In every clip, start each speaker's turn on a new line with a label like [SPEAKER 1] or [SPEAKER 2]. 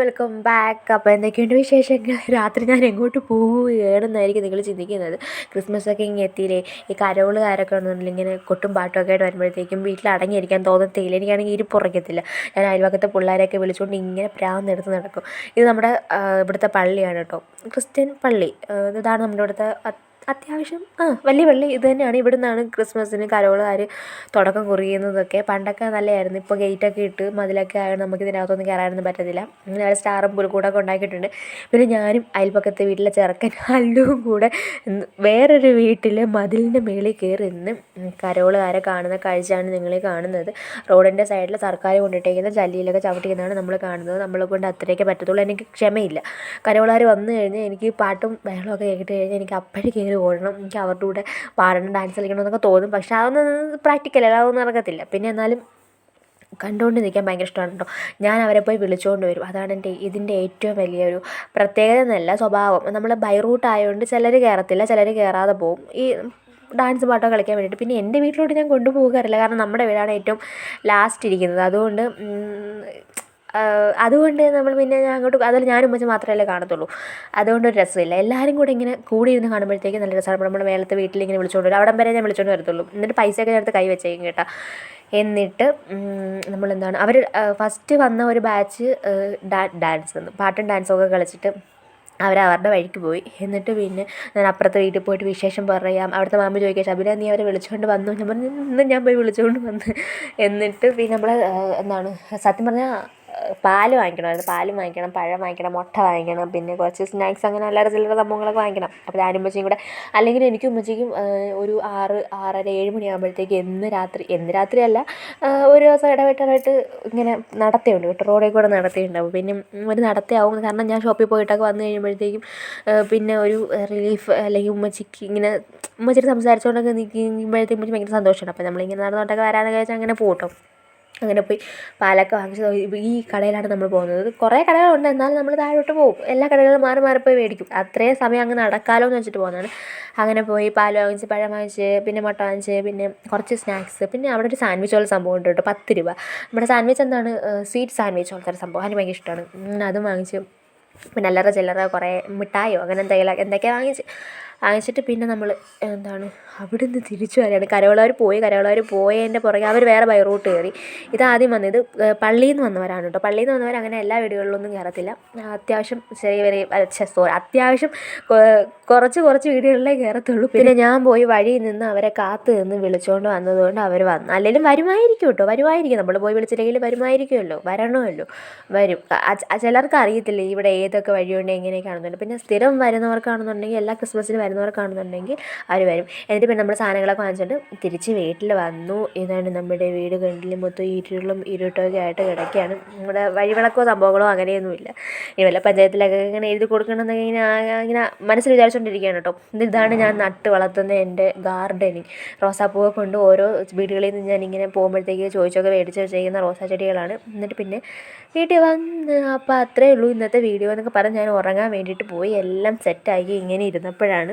[SPEAKER 1] Welcome back അപ്പോൾ എന്തൊക്കെയുണ്ട് വിശേഷങ്ങൾ? രാത്രി ഞാൻ എങ്ങോട്ട് പോവുകയാണെന്നായിരിക്കും നിങ്ങൾ ചിന്തിക്കുന്നത്. ക്രിസ്മസ് ഒക്കെ ഇങ്ങനെ എത്തിയില്ലേ? ഈ കരോളുകാരൊക്കെ ഉണ്ടെന്നുണ്ടെങ്കിൽ ഇങ്ങനെ കൊട്ടും പാട്ടും ഒക്കെ ആയിട്ട് വരുമ്പോഴത്തേക്കും വീട്ടിൽ അടങ്ങിയിരിക്കാൻ തോന്നത്തില്ല. എനിക്കാണെങ്കിൽ ഇരിപ്പുറയ്ക്കത്തില്ല ഞാൻ അയൽവക്കത്തെ പിള്ളേരെയൊക്കെ വിളിച്ചുകൊണ്ട് ഇങ്ങനെ പ്രാന്തെടുത്ത് നടക്കും. ഇത് നമ്മുടെ ഇവിടുത്തെ പള്ളിയാണ് കേട്ടോ. ക്രിസ്ത്യൻ പള്ളി. ഇതാണ് നമ്മുടെ ഇവിടുത്തെ അത്യാവശ്യം ആ വലിയ പള്ളി ഇത് തന്നെയാണ്. ഇവിടെ നിന്നാണ് ക്രിസ്മസിന് കരോളുകാർ തുടക്കം കുറിയുന്നതൊക്കെ. പണ്ടൊക്കെ നല്ലതായിരുന്നു. ഇപ്പോൾ ഗേറ്റൊക്കെ ഇട്ട് മതിലൊക്കെ ആയതുകൊണ്ട് നമുക്ക് ഇതിനകത്തൊന്നും കയറാനൊന്നും പറ്റത്തില്ല. അങ്ങനെ അവിടെ സ്റ്റാറും പുൽക്കൂടൊക്കെ ഉണ്ടാക്കിയിട്ടുണ്ട്. പിന്നെ ഞാനും അയൽപ്പക്കത്തെ വീട്ടിലെ ചെറുക്കൻ അല്ലുവും കൂടെ ഇന്ന് വേറൊരു വീട്ടിലെ മതിലിന്റെ മേളിൽ കയറി നിന്ന് കരോളുകാരെ കാണുന്ന കാഴ്ചയാണ് നിങ്ങൾ കാണുന്നത്. റോഡിന്റെ സൈഡിൽ സർക്കാർ കൊണ്ടിട്ടേക്കുന്ന ജല്ലിയിലൊക്കെ ചവിട്ടിക്കുന്നതാണ് നമ്മൾ കാണുന്നത്. നമ്മളെ കൊണ്ട് അത്രയൊക്കെ പറ്റത്തുള്ളൂ. എനിക്ക് ക്ഷമയില്ല. കരോളുകാർ വന്നു കഴിഞ്ഞാൽ എനിക്ക് പാട്ടും ബഹളമൊക്കെ കേട്ടിട്ട് കഴിഞ്ഞാൽ എനിക്ക് അപ്പോഴേ കയറി ഓടണം എനിക്ക് അവരുടെ കൂടെ പാടണം ഡാൻസ് കളിക്കണം എന്നൊക്കെ തോന്നും. പക്ഷേ അതൊന്നും പ്രാക്ടിക്കലല്ല അതൊന്നും നടക്കത്തില്ല. പിന്നെ എന്നാലും കണ്ടുകൊണ്ട് നിൽക്കാൻ ഭയങ്കര ഇഷ്ടമാണ് കേട്ടോ. ഞാൻ അവരെ പോയി വിളിച്ചുകൊണ്ട് വരും. അതാണ് എന്റെ ഇതിന്റെ ഏറ്റവും വലിയൊരു പ്രത്യേകത എന്നല്ല സ്വഭാവം. നമ്മൾ ബൈ ആയതുകൊണ്ട് ചിലർ കയറത്തില്ല ചിലർ കയറാതെ പോകും ഈ ഡാൻസ് പാട്ടോ കളിക്കാൻ വേണ്ടിയിട്ട്. പിന്നെ എന്റെ വീട്ടിലോട്ട് ഞാൻ കൊണ്ടുപോകാറില്ല. കാരണം നമ്മുടെ വീടാണ് ഏറ്റവും ലാസ്റ്റ് ഇരിക്കുന്നത്. അതുകൊണ്ട് അതുകൊണ്ട് നമ്മൾ പിന്നെ ഞാൻ അങ്ങോട്ട് അതിൽ ഞാനും ഉമ്മച്ചും മാത്രമല്ലേ കാണത്തുള്ളൂ. അതുകൊണ്ട് ഒരു രസമില്ല. എല്ലാവരും കൂടെ ഇങ്ങനെ കൂടി ഇരുന്ന് കാണുമ്പോഴത്തേക്കും നല്ല രസമാണ്. നമ്മുടെ മേലത്തെ വീട്ടിൽ ഇങ്ങനെ വിളിച്ചുകൊണ്ട് വരും. അവിടം വരെ ഞാൻ വിളിച്ചുകൊണ്ട് വരത്തുള്ളൂ. എന്നിട്ട് പൈസയൊക്കെ ഞാൻ എടുത്ത് കൈ വെച്ചേക്കും കേട്ടോ. എന്നിട്ട് നമ്മളെന്താണ് അവർ ഫസ്റ്റ് വന്ന ഒരു ബാച്ച് ഡാൻസ് വന്നു. പാട്ടും ഡാൻസും ഒക്കെ കളിച്ചിട്ട് അവർ അവരുടെ വഴിക്ക് പോയി. എന്നിട്ട് പിന്നെ ഞാൻ അപ്പുറത്തെ വീട്ടിൽ പോയിട്ട് വിശേഷം പറയാം. അവിടുത്തെ മാമ ചോദിക്കുക ശബരിന നീ അവരെ വിളിച്ചുകൊണ്ട് വന്നു? ഞാൻ പറഞ്ഞു ഇന്ന് ഞാൻ പോയി വിളിച്ചുകൊണ്ട് വന്ന്. എന്നിട്ട് പിന്നെ നമ്മൾ എന്താണ് സത്യം പറഞ്ഞാൽ പാൽ വാങ്ങിക്കണമായിരുന്നു പാൽ വാങ്ങിക്കണം പഴം വാങ്ങിക്കണം മുട്ട വാങ്ങിക്കണം പിന്നെ കുറച്ച് സ്നാക്സ് അങ്ങനെ അല്ലാതെ ചില്ലറ സംഭവങ്ങളൊക്കെ വാങ്ങിക്കണം. അപ്പോൾ ഞാനും ഉമ്മച്ചിയും കൂടെ അല്ലെങ്കിൽ എനിക്കും ഉമ്മച്ചിക്കും ഒരു ആറ് ആറര ഏഴ് മണിയാകുമ്പോഴത്തേക്ക് എന്ന് രാത്രി എന്ന് രാത്രിയല്ല ഒരു ദിവസം ഇടവിട്ടായിട്ട് ഇങ്ങനെ നടത്തയുണ്ട് കേട്ടോ. റോഡിൽ കൂടെ നടത്തിയുണ്ടാവും. പിന്നെ ഒരു നടത്തിയാവും. കാരണം ഞാൻ ഷോപ്പിൽ പോയിട്ടൊക്കെ വന്നു കഴിയുമ്പോഴത്തേക്കും പിന്നെ ഒരു റിലീഫ് അല്ലെങ്കിൽ ഉമ്മച്ചിക്ക് ഇങ്ങനെ ഉമ്മച്ചിട്ട് സംസാരിച്ചുകൊണ്ടൊക്കെ നിൽക്കുമ്പോഴത്തേക്കും ഭയങ്കര സന്തോഷമാണ് അപ്പോൾ നമ്മളിങ്ങനെ നടന്നുകൊണ്ടൊക്കെ വരാമെന്നൊക്കെ വെച്ചാൽ അങ്ങനെ പോട്ടോ അങ്ങനെ പോയി പാലൊക്കെ വാങ്ങിച്ച് ഈ കടയിലാണ് നമ്മൾ പോകുന്നത്. കുറേ കടകളുണ്ട്. എന്നാലും നമ്മൾ താഴോട്ട് പോകും. എല്ലാ കടകളും മാറി മാറി പോയി മേടിക്കും. അത്രയും സമയം അങ്ങ് നടക്കാമല്ലോ എന്ന് വെച്ചിട്ട് പോകുന്നതാണ്. അങ്ങനെ പോയി പാൽ വാങ്ങിച്ച് പഴം വാങ്ങിച്ച് പിന്നെ മുട്ട വാങ്ങിച്ച് പിന്നെ കുറച്ച് സ്നാക്സ്. പിന്നെ അവിടെ ഒരു സാൻഡ്വിച്ച് പോലെ സംഭവം ഉണ്ട് കേട്ടോ. പത്ത് രൂപ. നമ്മുടെ സാൻഡ്വിച്ച് എന്താണ്? സ്വീറ്റ് സാൻഡ്വിച്ച് പോലത്തെ ഒരു സംഭവം. അതിന് ഭയങ്കര ഇഷ്ടമാണ്. അതും വാങ്ങിച്ച്. പിന്നെ അല്ലറ ചില്ലറ കുറേ മിഠായോ അങ്ങനെ എന്തെങ്കിലും എന്തൊക്കെയാണ് വാങ്ങിച്ച്? വാങ്ങിച്ചിട്ട് പിന്നെ നമ്മൾ എന്താണ് അവിടെ നിന്ന് തിരിച്ചു വരികയാണ് കരവളവർ പോയി കരവളവർ പോയതിന്റെ പുറകെ അവർ വേറെ ബൈ റൂട്ട് കയറി. ഇതാദ്യം വന്നത് പള്ളിയിൽ നിന്ന് വന്നവരാണ് കേട്ടോ. പള്ളിയിൽ നിന്ന് വന്നവർ അങ്ങനെ എല്ലാ വീടുകളിലൊന്നും കയറത്തില്ല അത്യാവശ്യം ചെറിയ ചെറിയ സോറി അത്യാവശ്യം കുറച്ച് കുറച്ച് വീടുകളിലേ കയറത്തുള്ളൂ പിന്നെ ഞാൻ പോയി വഴിയിൽ നിന്ന് അവരെ കാത്തു നിന്ന് വിളിച്ചുകൊണ്ട് വന്നതുകൊണ്ട് അവർ വന്നു. അല്ലെങ്കിലും വരുമായിരിക്കും കേട്ടോ വരുമായിരിക്കും. നമ്മൾ പോയി വിളിച്ചില്ലെങ്കിൽ വരുമായിരിക്കുമല്ലോ വരണമല്ലോ വരും. ചിലർക്ക് അറിയത്തില്ല ഇവിടെ ഏതൊക്കെ വഴിയുണ്ട് എങ്ങനെയൊക്കെയാണെന്നുണ്ട് പിന്നെ സ്ഥിരം വരുന്നവർക്കാണെന്നുണ്ടെങ്കിൽ എല്ലാ ക്രിസ്മസിന് വരുന്നവർക്കാണെന്നുണ്ടെങ്കിൽ അവർ വരും. എന്നിട്ട് പിന്നെ നമ്മൾ സാധനങ്ങളൊക്കെ വാങ്ങിച്ചിട്ട് തിരിച്ച് വീട്ടിൽ വന്നു. ഇതാണ് നമ്മുടെ വീട് കണ്ടിൽ മൊത്തം ഇരുളും ഇരുട്ടൊക്കെ ആയിട്ട് കിടക്കുകയാണ് നമ്മുടെ വഴിവിളക്കോ സംഭവങ്ങളോ അങ്ങനെയൊന്നുമില്ല. ഇനി വല്ല പഞ്ചായത്തിലൊക്കെ ഇങ്ങനെ എഴുതി കൊടുക്കണമെന്നൊക്കെ ഇങ്ങനെ ഇങ്ങനെ മനസ്സിൽ വിചാരിച്ചുകൊണ്ടിരിക്കുകയാണ് കേട്ടോ. ഇത് ഇതാണ് ഞാൻ നട്ട് വളർത്തുന്ന എന്റെ ഗാർഡനിങ്. റോസാപ്പൂവ് കൊണ്ട് ഓരോ വീടുകളിൽ നിന്ന് ഞാൻ ഇങ്ങനെ പോകുമ്പോഴത്തേക്ക് ചോദിച്ചൊക്കെ മേടിച്ച് ചെയ്യുന്ന റോസാ ചെടികളാണ്. എന്നിട്ട് പിന്നെ വീട്ടിൽ വന്ന് അപ്പോൾ അത്രയേ ഉള്ളൂ. ഇന്നത്തെ വീഡിയോ എന്നൊക്കെ പറഞ്ഞ് ഞാൻ ഉറങ്ങാൻ വേണ്ടിയിട്ട് പോയി. എല്ലാം സെറ്റാക്കി ഇങ്ങനെ ഇരുന്നപ്പോഴാണ്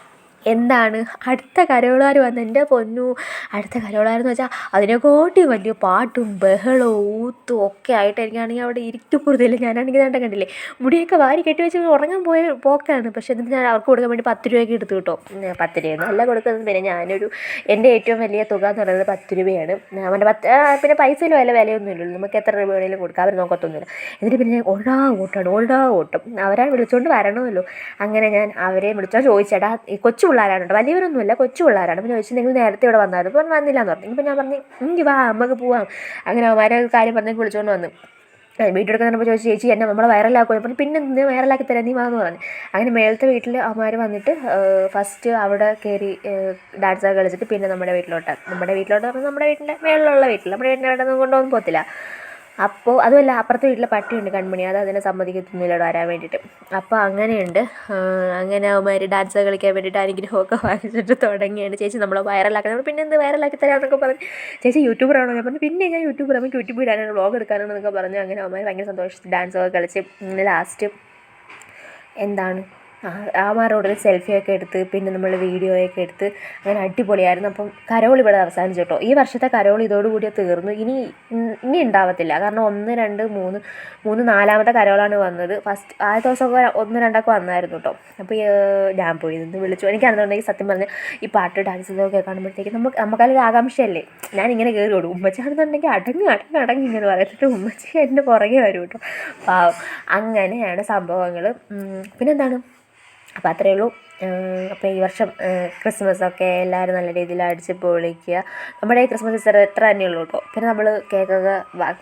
[SPEAKER 1] എന്താണ്? അടുത്ത കരോളാർ വന്ന് എന്റെ പൊന്നു. അടുത്ത കരോളാരെന്ന് വെച്ചാൽ അതിനെക്കാട്ടി വലിയ പാട്ടും ബഹളവും ഊത്തും ഒക്കെ ആയിട്ട് എനിക്കാണെങ്കിൽ അവിടെ ഇരിക്കപ്പുറത്തില്ല ഞാനാണെങ്കിൽ നേട്ടം കണ്ടില്ലേ? മുടിയൊക്കെ വാരി കെട്ടി വെച്ച് ഉറങ്ങാൻ പോയ പോക്കാണ്. പക്ഷേ എന്നിട്ട് ഞാൻ അവർക്ക് കൊടുക്കാൻ വേണ്ടി പത്ത് രൂപയ്ക്ക് എടുത്തു കിട്ടോ പത്ത് രൂപയൊന്നും അല്ല കൊടുക്കുന്നത്. പിന്നെ ഞാനൊരു എന്റെ ഏറ്റവും വലിയ തുക എന്ന് പറയുന്നത് പത്ത് രൂപയാണ്. അവന്റെ പത്ത് പിന്നെ പൈസയിലും വില വിലയൊന്നും ഇല്ലല്ലോ. നമുക്ക് എത്ര രൂപ വേണമെങ്കിലും കൊടുക്കാം. അവർ നോക്കത്തൊന്നുമില്ല. എന്നിട്ട് പിന്നെ ഞാൻ ഓടാ ഓട്ടാണ് ഓടാ ഓട്ടം അവരെ വിളിച്ചുകൊണ്ട് വരണമല്ലോ. അങ്ങനെ ഞാൻ അവരെ വിളിച്ചാൽ ചോദിച്ചേടാ കൊച്ചു പിള്ളേരാണ് കേട്ടോ വലിയവരൊന്നുമില്ല കൊച്ചു പിള്ളേരാണ് അപ്പോൾ ചോദിച്ചു നിങ്ങൾ നേരത്തെ ഇവിടെ വന്നായിരുന്നു. അപ്പോൾ വന്നില്ല എന്ന് പറഞ്ഞു. ഇപ്പം ഞാൻ പറഞ്ഞു ഇങ്ങി വാ നമുക്ക് പോവാം. അങ്ങനെ അവന്മാരെ കാര്യം പറഞ്ഞു വിളിച്ചുകൊണ്ട് വന്നു. വീട്ടിൽ എടുക്കുന്നപ്പോൾ ചോദിച്ചു ചേച്ചി എന്നെ നമ്മളെ വൈറലാക്കുമോ ഞാൻ പറഞ്ഞു പിന്നെ നിന്ന് വൈറലാക്കി തരാം നീ വാന്ന് പറഞ്ഞു. അങ്ങനെ മേളത്തെ വീട്ടിൽ അവന്മാർ വന്നിട്ട് ഫസ്റ്റ് അവിടെ കയറി ഡാൻസ് ഒക്കെ കളിച്ചിട്ട് പിന്നെ നമ്മുടെ വീട്ടിലോട്ട് നമ്മുടെ വീട്ടിലോട്ട് പറഞ്ഞാൽ നമ്മുടെ വീട്ടിന്റെ മേളിലുള്ള വീട്ടിൽ നമ്മുടെ വീട്ടിന്റെ അവിടെ കൊണ്ടൊന്നും കൊണ്ടുപോകാൻ പോകത്തില്ല. അപ്പോൾ അതുമല്ല അപ്പുറത്തെ വീട്ടിലെ പട്ടിയുണ്ട് കൺമണി. അത് അതിനെ സമ്മതിക്കത്തൊന്നുമില്ല വരാൻ വേണ്ടിയിട്ട്. അപ്പോൾ അങ്ങനെയുണ്ട്. അങ്ങനെ അവന്മാർ ഡാൻസ് കളിക്കാൻ വേണ്ടിയിട്ട് അനുഗ്രഹമൊക്കെ വാങ്ങിച്ചിട്ട് തുടങ്ങിയാണ്. ചേച്ചി നമ്മളെ നമ്മൾ പിന്നെ എന്ത് വൈറലാക്കി തരാമെന്നൊക്കെ പറഞ്ഞ്. ചേച്ചി യൂട്യൂബറാണോ? ഞാൻ പറഞ്ഞു പിന്നെ ഞാൻ യൂട്യൂബർ നമുക്ക് യൂട്യൂബ് ഇടാനാണ് വ്ളോഗ് എടുക്കാനാണെന്നൊക്കെ പറഞ്ഞു അങ്ങനെ അവന്മാർ ഭയങ്കര സന്തോഷിച്ച് ഡാൻസൊക്കെ കളിച്ച് ലാസ്റ്റ് എന്താണ്? ആ റോഡിൽ സെൽഫിയൊക്കെ എടുത്ത് പിന്നെ നമ്മൾ വീഡിയോയൊക്കെ എടുത്ത് അങ്ങനെ അടിപൊളിയായിരുന്നു. അപ്പം കരോൾ ഇവിടെ അവസാനിച്ചു കേട്ടോ ഈ വർഷത്തെ കരോൾ ഇതോടുകൂടി തീർന്നു. ഇനി ഇനി ഉണ്ടാവത്തില്ല കാരണം ഒന്ന് രണ്ട് മൂന്ന് മൂന്ന് നാലാമത്തെ കരോളാണ് വന്നത്. ഫസ്റ്റ് ആ ദിവസമൊക്കെ ഒന്ന് രണ്ടൊക്കെ വന്നായിരുന്നു കേട്ടോ അപ്പോൾ ഞാൻ പോയി നിന്ന് വിളിച്ചു. എനിക്കാണെന്നുണ്ടെങ്കിൽ സത്യം പറഞ്ഞ് ഈ പാട്ട് ഡാൻസ് ഇതൊക്കെ കാണുമ്പോഴത്തേക്ക് നമുക്ക് നമുക്കതിലൊരു ആകാംക്ഷയല്ലേ? ഞാൻ ഇങ്ങനെ കയറി ഓടും ഉമ്മച്ചാണെന്നുണ്ടെങ്കിൽ അടങ്ങി അടങ്ങി അടങ്ങി ഇങ്ങനെ പറയത്തിട്ട് ഉമ്മച്ചി എന്റെ പുറകെ വരും കേട്ടോ പാവം. അങ്ങനെയാണ് സംഭവങ്ങൾ പിന്നെന്താണ്? അപ്പോൾ അത്രയേ ഉള്ളൂ. അപ്പോൾ ഈ വർഷം ക്രിസ്മസ് ഒക്കെ എല്ലാവരും നല്ല രീതിയിൽ അടിച്ച് പൊളിക്കുക. നമ്മുടെ ഈ ക്രിസ്മസ് ഇത്ര എത്ര തന്നെ ഉള്ളൂ കേട്ടോ പിന്നെ നമ്മൾ കേക്കൊക്കെ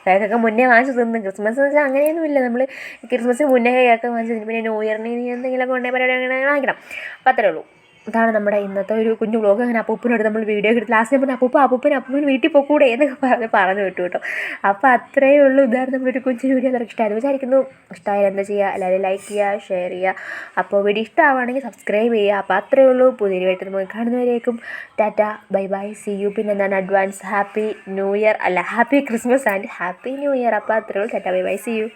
[SPEAKER 1] കേക്കൊക്കെ മുന്നേ വാങ്ങിച്ച് തിന്നും. ക്രിസ്മസ് എന്ന് വെച്ചാൽ അങ്ങനെയൊന്നുമില്ല. നമ്മൾ ക്രിസ്മസിന് മുന്നേ കേക്ക് വാങ്ങിച്ച് പിന്നെ ന്യൂ ഇയറിന് എന്തെങ്കിലുമൊക്കെ ഉണ്ടെങ്കിൽ പരിപാടി അങ്ങനെ വാങ്ങിക്കണം. അപ്പോൾ അത്രയേ ഉള്ളൂ. ഇതാണ് നമ്മുടെ ഇന്നത്തെ ഒരു കുഞ്ഞു വ്ളോഗ് അങ്ങനെ അപ്പൂപ്പനോട് നമ്മൾ വീഡിയോ എടുത്ത് ലാസ്റ്റ് ഞാൻ അപ്പൂപ്പ അപ്പൂപ്പൻ അപ്പൂപ്പൻ വീട്ടിൽ പോക്കൂടെ എന്നൊക്കെ പറഞ്ഞ് പറഞ്ഞു വിട്ടു കേട്ടോ. അപ്പോൾ അത്രയേ ഉള്ളൂ. ഇതാണ് നമ്മുടെ ഒരു കുഞ്ഞു വീഡിയോ എല്ലാവർക്കും ഇഷ്ടമായിരുന്നു വിചാരിക്കുന്നു. ഇഷ്ടമായാലും എന്താ ചെയ്യുക? എല്ലാവരും ലൈക്ക് ചെയ്യുക ഷെയർ ചെയ്യുക. അപ്പോൾ വീഡിയോ ഇഷ്ടമാവുകയാണെങ്കിൽ സബ്സ്ക്രൈബ് ചെയ്യുക. അപ്പോൾ അത്രയേ ഉള്ളൂ. പുതിയ വീട്ടിൽ നമുക്ക് കാണുന്നവരേക്കും. Tata bye bye see you പിന്നെ എന്താണ്? അഡ്വാൻസ് ഹാപ്പി ന്യൂ ഇയർ അല്ല happy Christmas and happy new year അപ്പോൾ അത്രയേ ഉള്ളൂ. Tata bye bye see you